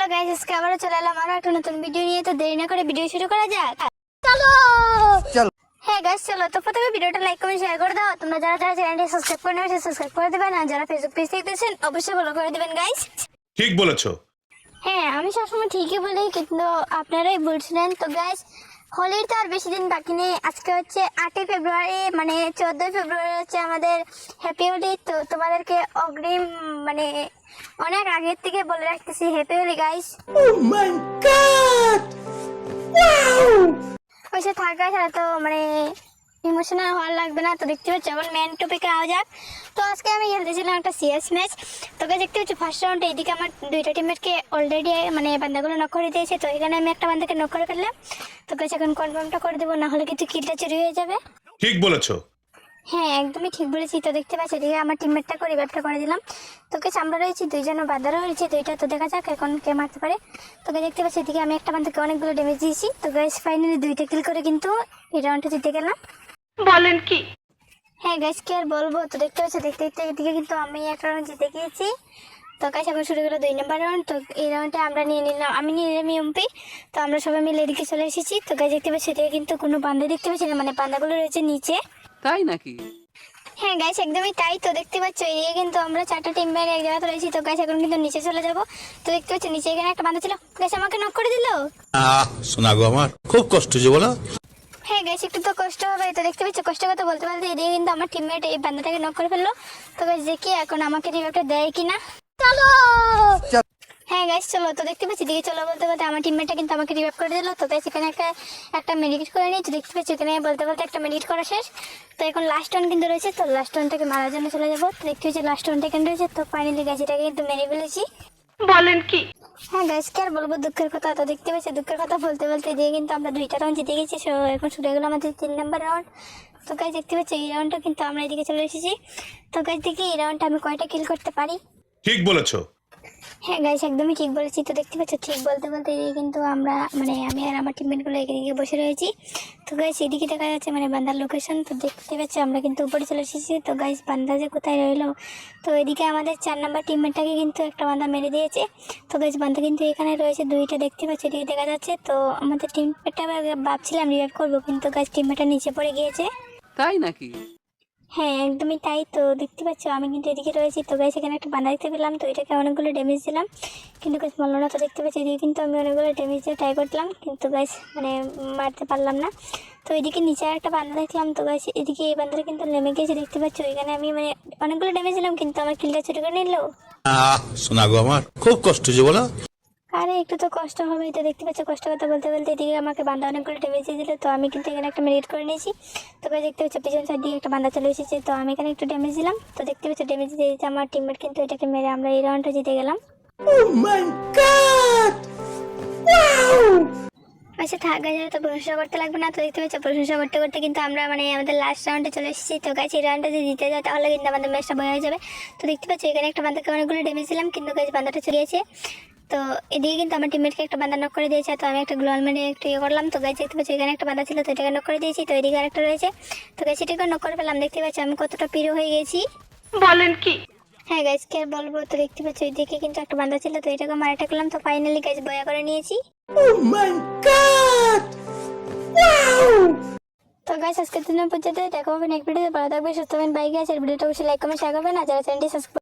Hello guys আজকে আবারও চলে এলাম আরও একটা নতুন ভিডিও নিয়ে। তো দেরি না করে ভিডিও শুরু করা যাক। চলো! চলো। হ্যাঁ গাইস চলো তো প্রথমে ভিডিওটা লাইক কমেন্ট শেয়ার করে দাও। তোমরা যারা যারা চ্যানেলটি সাবস্ক্রাইব করে নেবে সাবস্ক্রাইব করে দেবেন আর যারা ফেসবুক পেজ দেখতেছেন অবশ্যই ফলো করে দেবেন গাইস ঠিক বলেছ। হ্যাঁ আমি সবসময় ঠিকই বলি কিন্তু আপনারাই বলছিলেন তো গাইস হোলির তো আর বেশি দিন বাকি নেই। আজকে হচ্ছে আটই ফেব্রুয়ারি মানে চোদ্দই ফেব্রুয়ারি হচ্ছে আমাদের হ্যাপি হোলি তো তোমাদেরকে অগ্রিম মানে অনেক আগের থেকে বলে রাখতেছি হ্যাপি হোলি গাইস ওইসব থাকা ছাড়া তো মানে ইমোশনাল হওয়ার লাগবে না। তো দেখতে পাচ্ছ আমার ম্যান টপিকে আওয়া যাক। তো আজকে আমি খেলতেছিলাম একটা সিএস ম্যাচ তোকে দেখতে পাচ্ছি ফার্স্ট রাউন্ডে এদিকে আমার দুইটা টিমেরকে অলরেডি মানে বান্দাগুলো নক করে দিয়েছে। তো এখানে আমি একটা বান্দাকে নক করে ফেললাম। তোকে এখন কনফার্মটা করে দেবো না হলে কিন্তু কিলটা চুরি হয়ে যাবে। ঠিক বলেছ। হ্যাঁ একদমই ঠিক বলেছি। তো দেখতে পাচ্ছি এদিকে আমার টিমমেটটা করে ব্যাপটা করে দিলাম। তোকে আমরা রয়েছি দুইজন বাদারও রয়েছে দুইটা তো দেখা যাক এখন কে মারতে পারে। তোকে দেখতে পাচ্ছি এদিকে আমি একটা বান্ধাকে অনেকগুলো ড্যামেজ দিয়েছি। তো গাইস ফাইনালি দুইটা কিল করে কিন্তু এই রাউন্ডটা জিতে গেলাম। বলেন কি? হ্যাঁ গাইস কি আর বলব? তো দেখতে পাচ্ছি দেখতে দেখতে এদিকে কিন্তু আমি একটা রাউন্ড জিতে গিয়েছি। তো গাইস এখন শুরু গেলো দুই নম্বর রাউন্ড তো এই রাউন্ডে আমরা নিয়ে নিলাম আমি নিয়ে নিলাম এমপি তো আমরা সবাই মিলে এদিকে চলে এসেছি। তো গাইস দেখতে পাচ্ছি এদিকে কিন্তু কোনো বান্ধা দেখতে পাচ্ছি না মানে বান্ধাগুলো রয়েছে নিচে। তাই নাকি? হ্যাঁ গাইস একদমই তাই। তো দেখতে পাচ্ছ এদিকে কিন্তু আমরা চারটা টিম বাইরে এক জায়গাতে রয়েছি তো গাইস এখন কিন্তু নিচে চলে যাব। তো দেখতে পাচ্ছ নিচে এখানে একটা বান্ধা ছিল। গাইস আমাকে নক করে দিল? আহ শোনা গো আমার। খুব কষ্ট যে বলো। হ্যাঁ গাইস একটু তো কষ্ট হবে তো দেখতে পাচ্ছ কষ্ট কথা বলতে বলতে এদিকে কিন্তু আমার টিমমেট এই বান্দাটাকে নক করে ফেলল। তো গাইস দেখি এখন আমাকে রিভাইভটা দেয় কিনা। চলো! চলো। হ্যাঁ গাইস চলো তো দেখতে পাচ্ছি দিকে চলো বলতে বলতে আমার টিমমেটটা কিন্তু আমাকে রিভাইভ করে দিল। তো গাইস এখানে একটা একটা মেডিকেট করে নিই তো দেখতে পাচ্ছি এখানে বলতে বলতে একটা মেডিকেট করা শেষ। তো এখন লাস্ট ওয়ান কিন্তু রয়েছে তো লাস্ট ওয়ানটাকে মারার জন্য চলে যাব। তো দেখতে পাচ্ছি লাস্ট ওয়ানটা এখানে রয়েছে তো ফাইনালি গাছ এটাকে কিন্তু মেরে ফেলেছি। বলেন কি? হ্যাঁ গাইস কি আর বলব? দুঃখের কথা তো দেখতে পাচ্ছি, দুঃখের কথা বলতে বলতে দিয়ে কিন্তু আমরা দুইটা রাউন্ড জিতে গেছি সো এখন শুরু হয়ে আমাদের তিন নম্বর রাউন্ড তো গাইস দেখতে পাচ্ছি, এই রাউন্ডটা কিন্তু আমরা এদিকে চলে এসেছি। তো গাইস দেখি এই রাউন্ডটা আমি কয়টা কিল করতে পারি? ঠিক বলেছ। হ্যাঁ গাইস একদমই ঠিক বলেছি। তো দেখতে পাচ্ছ, ঠিক বলতে বলতে এদিকে কিন্তু আমরা মানে আমি আর আমার টিমমেটগুলো এদিকে বসে রয়েছি। তো গাইস এদিকে দেখা যাচ্ছে মানে বান্দার লোকেশন তো দেখতে পাচ্ছি, আমরা কিন্তু উপরে চলে এসেছি। তো গাইস বান্দা যে কোথায় রইল? তো এদিকে আমাদের চার নাম্বার টিমমেটটাকে কিন্তু একটা বান্দা মেরে দিয়েছে। তো গাইস বান্দা কিন্তু এখানে রয়েছে, দুইটা দেখতে পাচ্ছি, এদিকে দেখা যাচ্ছে। তো আমাদের টিমমেটটা ভাবছিলাম রিভাইভ করব, কিন্তু গাইস টিমমেটটা নিচে পড়ে গিয়েছে। তাই নাকি? হ্যাঁ একদমই তাই তো। দেখতে পাচ্ছ, আমি কিন্তু এদিকে রয়েছি। তো গাইস এখানে একটা বান্দা দেখতে পেলাম তো এটাকে অনেকগুলো ড্যামেজ দিলাম। কিন্তু গাছ বলল না তো দেখতে পাচ্ছি, এদিকে কিন্তু আমি অনেকগুলো ড্যামেজ দিয়ে ট্রাই করলাম। কিন্তু গাছ মানে মারতে পারলাম না। তো এদিকে নিচে একটা বান্দা দেখলাম। তো গাছ এদিকে এই বান্দাটা কিন্তু নেমে গেছে, দেখতে পাচ্ছ? এখানে আমি মানে অনেকগুলো ড্যামেজ দিলাম, কিন্তু আমার কিলটা চুরি করে নিল। আহ শোনা আমার, খুব কষ্ট যে বলো। আরে একটু তো কষ্ট হবে তো দেখতে পাচ্ছ কষ্ট কথা বলতে বলতে এদিকে আমাকে বান্দা অনেকগুলো ড্যামেজ দিয়ে দিল। তো আমি কিন্তু এখানে একটা মেরিট করে নিয়েছি। তো গাছ দেখতে পাচ্ছ পিছন সাইড দিয়ে একটা বান্দা চলে এসেছে। তো আমি এখানে একটু ড্যামেজ দিলাম। তো দেখতে পাচ্ছ ড্যামেজ দিয়ে দিতে আমার টিমমেট কিন্তু এটাকে মেরে আমরা এই রাউন্ডটা জিতে গেলাম। আচ্ছা থাক গাছ তো প্রশংসা করতে লাগবে না। তো দেখতে পাচ্ছ প্রশংসা করতে করতে কিন্তু আমরা মানে আমাদের লাস্ট রাউন্ডে চলে এসেছি। তো গাছ এই রাউন্ডটা যদি জিতে যায় তাহলে কিন্তু আমাদের ম্যাচটা বয়ে হয়ে যাবে। তো দেখতে পাচ্ছ এখানে একটা বান্দাকে অনেকগুলো ড্যামেজ দিলাম। কিন্তু গাছ বান্দাটা চলে গেছে তো এদিকে কিন্তু আমার টিমমেটকে একটা বাঁধা নক করে দিয়েছে। তো আমি একটা গ্লোয়াল মেরে একটু ইয়ে করলাম। তো গাছ দেখতে পাচ্ছি এখানে একটা বান্দা ছিল তো এটাকে নক করে দিয়েছি। তো এদিকে আরেকটা রয়েছে। তো গাছ এটাকে নক করে ফেলাম দেখতে পাচ্ছি আমি কতটা পিরো হয়ে গেছি। বলেন কি? হ্যাঁ গাইজ কে আর বলব? তো দেখতে পাচ্ছি ওইদিকে কিন্তু একটা বান্দা ছিল তো এটাকে মারাটা করলাম। তো ফাইনালি গাছ বয়া করে নিয়েছি। তো গাইজ আজকের দিনের পর্যন্ত দেখা হবে নেক্সট ভিডিওতে ভালো থাকবে সুস্থ হবেন। বাইক আছে ভিডিওটা অবশ্যই লাইক কমেন্ট শেয়ার করবেন। আর যারা চ্যানেলটি সাবস্ক্রাইব